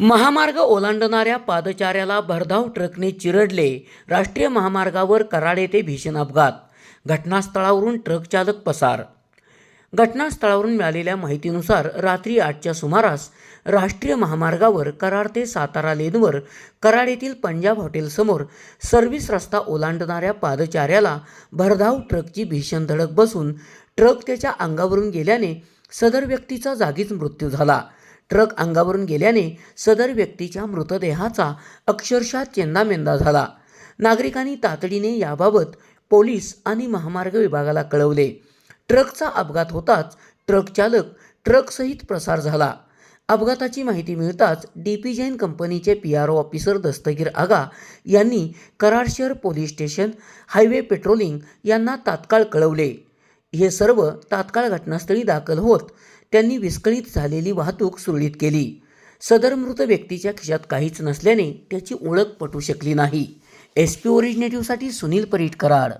महामार्ग ओलांडणाऱ्या पादचाऱ्याला भरधाव ट्रकने चिरडले राष्ट्रीय महामार्गावर कराड येथे भीषण अपघात. घटनास्थळावरून ट्रक चालक पसार. घटनास्थळावरून मिळालेल्या माहितीनुसार रात्री आठच्या सुमारास राष्ट्रीय महामार्गावर कराड ते सातारा लेनवर कराड येथील पंजाब हॉटेलसमोर सर्व्हिस रस्ता ओलांडणाऱ्या पादचाऱ्याला भरधाव ट्रकची भीषण धडक बसून ट्रक त्याच्या अंगावरून गेल्याने सदर व्यक्तीचा जागीच मृत्यू झाला. ट्रक अंगावरून गेल्याने सदर व्यक्तीच्या मृतदेहाचा अक्षरशः चेंदामेंदा झाला. नागरिकांनी तातडीने याबाबत पोलीस आणि महामार्ग विभागाला कळवले. ट्रकचा अपघात होताच ट्रक चालक ट्रकसहित प्रसार झाला. अपघाताची माहिती मिळताच डी पी जैन कंपनीचे P R O officer Dastagir Aga यांनी कराड शहर पोलीस स्टेशन हायवे पेट्रोलिंग यांना तात्काळ कळवले. हे सर्व तात्काळ घटनास्थळी दाखल होत त्यांनी विस्कळीत झालेली वाहतूक सुरळीत केली. सदर मृत व्यक्तीच्या खिशात काहीच नसल्याने त्याची ओळख पटू शकली नाही. एस पी ओरिजिनेटिव्हसाठी सुनील परीट कराड